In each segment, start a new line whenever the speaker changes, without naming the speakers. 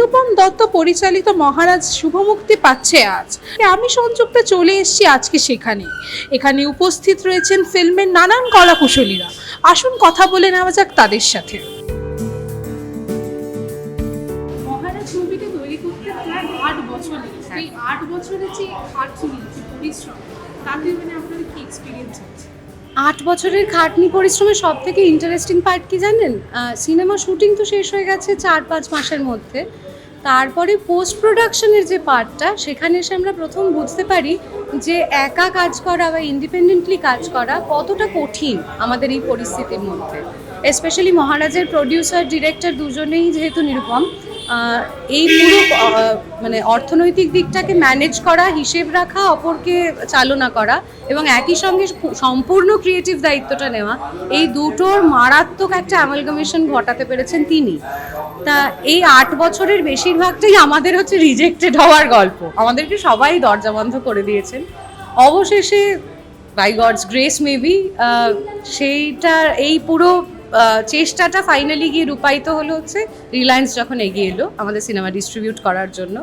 নিরূপম দত্ত পরিচালিত মহারাজ শুভমুক্তি পাচ্ছে আজ। আমি সংযুক্ত চলে এসেছি আজকে সেখানে। এখানে উপস্থিত রয়েছেন ফিল্মের নানান কলাকুশলীরা। আসুন কথা বলে নেওয়া যাক তাদের সাথে। আট বছরের। খাটনি পরিশ্রম মানে
আট বছরের খাটনি পরিশ্রমের সব থেকে ইন্টারেস্টিং পার্ট কি জানেন? সিনেমা শুটিং তো শেষ হয়ে গেছে চার পাঁচ মাসের মধ্যে। তারপরে পোস্ট প্রোডাকশনের যে পার্টটা সেখানে এসে আমরা প্রথম বুঝতে পারি যে একা কাজ করা বা ইন্ডিপেন্ডেন্টলি কাজ করা কতটা কঠিন আমাদের এই পরিস্থিতির মধ্যে। স্পেশালি মহারাজের প্রডিউসার ডিরেক্টর দুজনেই যেহেতু নিরুপম এই পুরো মানে অর্থনৈতিক দিকটাকে ম্যানেজ করা, হিসেব রাখা, অপরকে চালনা করা এবং একই সঙ্গে সম্পূর্ণ ক্রিয়েটিভ দায়িত্বটা নেওয়া, এই দুটোর মারাত্মক একটা অ্যামালগামেশন ঘটাতে পেরেছেন তিনি। তা এই আট বছরের বেশিরভাগটাই আমাদের হচ্ছে রিজেক্টেড হওয়ার গল্প। আমাদেরকে সবাই দরজা বন্ধ করে দিয়েছেন। অবশেষে বাই গডস গ্রেস মেবি সেইটা, এই পুরো চেষ্টাটা ফাইনালি গিয়ে রূপায়িত হলো হচ্ছে রিলায়েন্স যখন এগিয়ে এলো আমাদের সিনেমা ডিস্ট্রিবিউট করার জন্য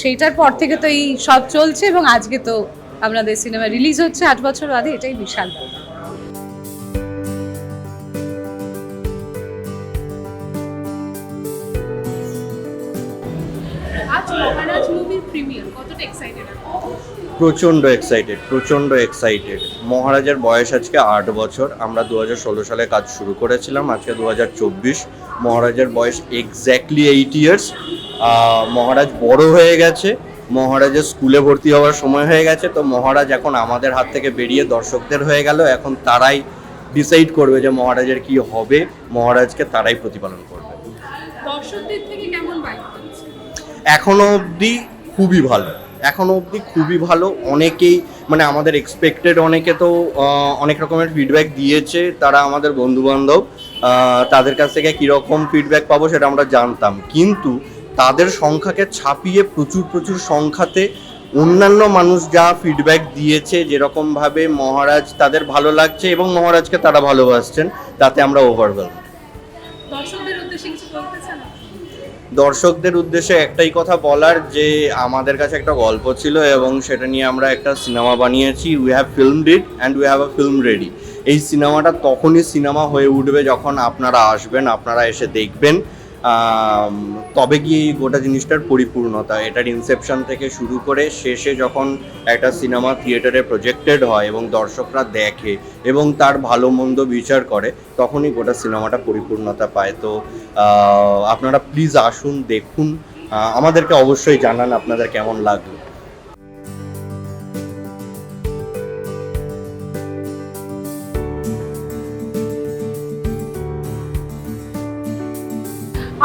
সেইটার পর থেকে তো এই সব চলছে এবং আজকে তো আমাদের সিনেমা রিলিজ হচ্ছে আট বছর বাদে, এটাই বিশাল ব্যাপার।
প্রিমিয়ার কতটা এক্সাইটেড
প্রচণ্ড এক্সাইটেড প্রচণ্ড এক্সাইটেড মহারাজের বয়স আজকে আট বছর। আমরা দু হাজার ষোলো সালে কাজ শুরু করেছিলাম আজকে দু মহারাজের বয়স এক্স্যাক্টলি এইট ইয়ার্স মহারাজ বড় হয়ে গেছে। মহারাজের স্কুলে ভর্তি হওয়ার সময় হয়ে গেছে। তো মহারাজ এখন আমাদের হাত থেকে বেরিয়ে দর্শকদের হয়ে গেল। এখন তারাই ডিসাইড করবে যে মহারাজের কি হবে। মহারাজকে তারাই প্রতিপালন করবে।
দর্শকদের থেকে কেমন বাইক
এখনও অবধি খুবই ভালো। এখনও অবধি খুবই ভালো। অনেকেই মানে আমাদের এক্সপেক্টেড অনেকে তো অনেক রকমের ফিডব্যাক দিয়েছে তারা আমাদের বন্ধু বান্ধব তাদের কাছ থেকে কীরকম ফিডব্যাক পাবো সেটা আমরা জানতাম। কিন্তু তাদের সংখ্যাকে ছাপিয়ে প্রচুর প্রচুর সংখ্যাতে অন্যান্য মানুষ যা ফিডব্যাক দিয়েছে যেরকমভাবে মহারাজ তাদের ভালো লাগছে এবং মহারাজকে তারা ভালোবাসছেন, তাতে আমরা ওভারওয়েল
দর্শকদের উদ্দেশ্যে
একটাই কথা বলার যে আমাদের কাছে একটা গল্প ছিল এবং সেটা নিয়ে আমরা একটা সিনেমা বানিয়েছি। We have film did and we have a film ready এই সিনেমাটা তখনই সিনেমা হয়ে উঠবে যখন আপনারা আসবেন, আপনারা এসে দেখবেন। তবে গিয়ে এই গোটা জিনিসটার পরিপূর্ণতা, এটার ইনসেপশন থেকে শুরু করে শেষে যখন একটা সিনেমা থিয়েটারে প্রজেক্টেড হয় এবং দর্শকরা দেখে এবং তার ভালো মন্দ বিচার করে, তখনই গোটা সিনেমাটা পরিপূর্ণতা পায়। তো আপনারা প্লিজ আসুন, দেখুন। আমাদেরকে অবশ্যই জানান আপনাদের কেমন লাগল।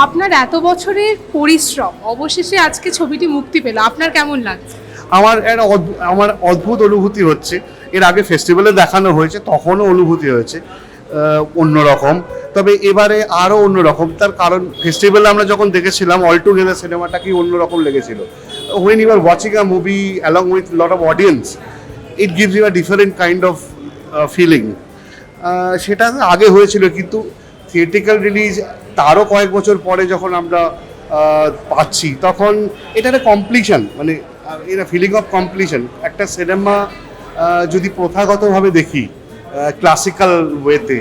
আপনার এত বছরের পরিশ্রম, অবশেষে আজকে ছবিটি মুক্তি পেল। আপনার কেমন লাগছে?
আমার একটা আমার অদ্ভুত অনুভূতি হচ্ছে। এর আগে ফেস্টিভ্যালে দেখানো হয়েছে, তখনও অনুভূতি হয়েছে অন্যরকম। তবে এবারে আরও অন্যরকম। তার কারণ ফেস্টিভ্যালে আমরা যখন দেখেছিলাম অল টুগেদার সিনেমাটাকেই অন্যরকম লেগেছিল। When you are watching a movie along with lot of audience it gives you a different kind of feeling সেটা আগে হয়েছিল, কিন্তু থিয়েটিক্যাল রিলিজ তারও কয়েক বছর পরে যখন আমরা পাচ্ছি, তখন এটা একটা কমপ্লিশন মানে এটা ফিলিং অফ কমপ্লিশন একটা সিনেমা যদি প্রথাগতভাবে দেখি ক্লাসিক্যাল ওয়েতে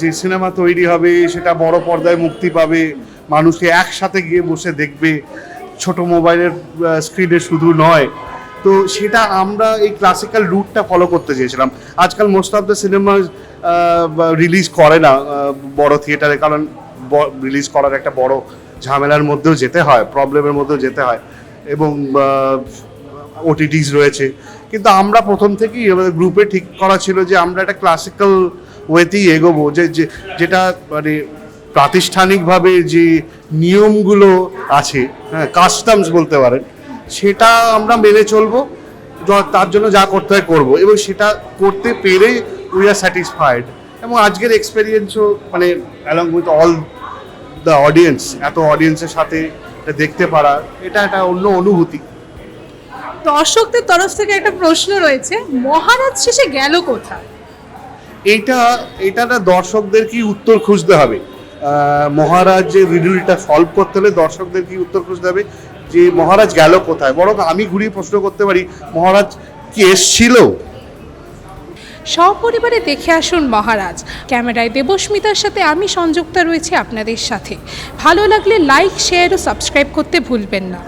যে সিনেমা তৈরি হবে, সেটা বড় পর্দায় মুক্তি পাবে, মানুষকে একসাথে গিয়ে বসে দেখবে, ছোট মোবাইলের স্ক্রিনে শুধু নয়। তো সেটা আমরা এই ক্লাসিক্যাল রুটটা ফলো করতে চেয়েছিলাম। আজকাল most of the cinema release করে না বড় থিয়েটারে কারণ রিলিজ করার একটা বড় ঝামেলার মধ্যেও যেতে হয় প্রবলেমের মধ্যেও যেতে হয় এবং ওটিটিস রয়েছে। কিন্তু আমরা প্রথম থেকেই আমাদের গ্রুপে ঠিক করা ছিল যে আমরা একটা ক্লাসিক্যাল ওয়েতেই এগোবো, যে যেটা মানে প্রাতিষ্ঠানিকভাবে যে নিয়মগুলো আছে হ্যাঁ কাস্টমস বলতে পারেন, সেটা আমরা মেনে চলবো তার জন্য যা করতে হয় করব এবং সেটা করতে পেরে উই আর স্যাটিসফাইড এবং আজকের এক্সপেরিয়েন্সও মানে along with all the audience এত অডিয়েন্সের সাথে এটা দেখতে পারা এটা একটা অন্য অনুভূতি।
দর্শকদের তরফ থেকে একটা প্রশ্ন রয়েছে মহারাজ শেষে গেল কোথায়?
এইটা এটা না দর্শকদের কি উত্তর খুঁজতে হবে? মহারাজ যে রিডিলটা সলভ করতে হলে দর্শকদের কি উত্তর খুঁজতে হবে? যে মহারাজ গেল কোথায়? বরং আমি ঘুরিয়ে প্রশ্ন করতে পারি মহারাজ কি এসছিল?
সপরিবারে দেখে আসুন মহারাজ। ক্যামেরায় দেবস্মিতার সাথে আমি সংযুক্তা রয়েছি আপনাদের সাথে। ভালো লাগলে লাইক শেয়ার ও সাবস্ক্রাইব করতে ভুলবেন না।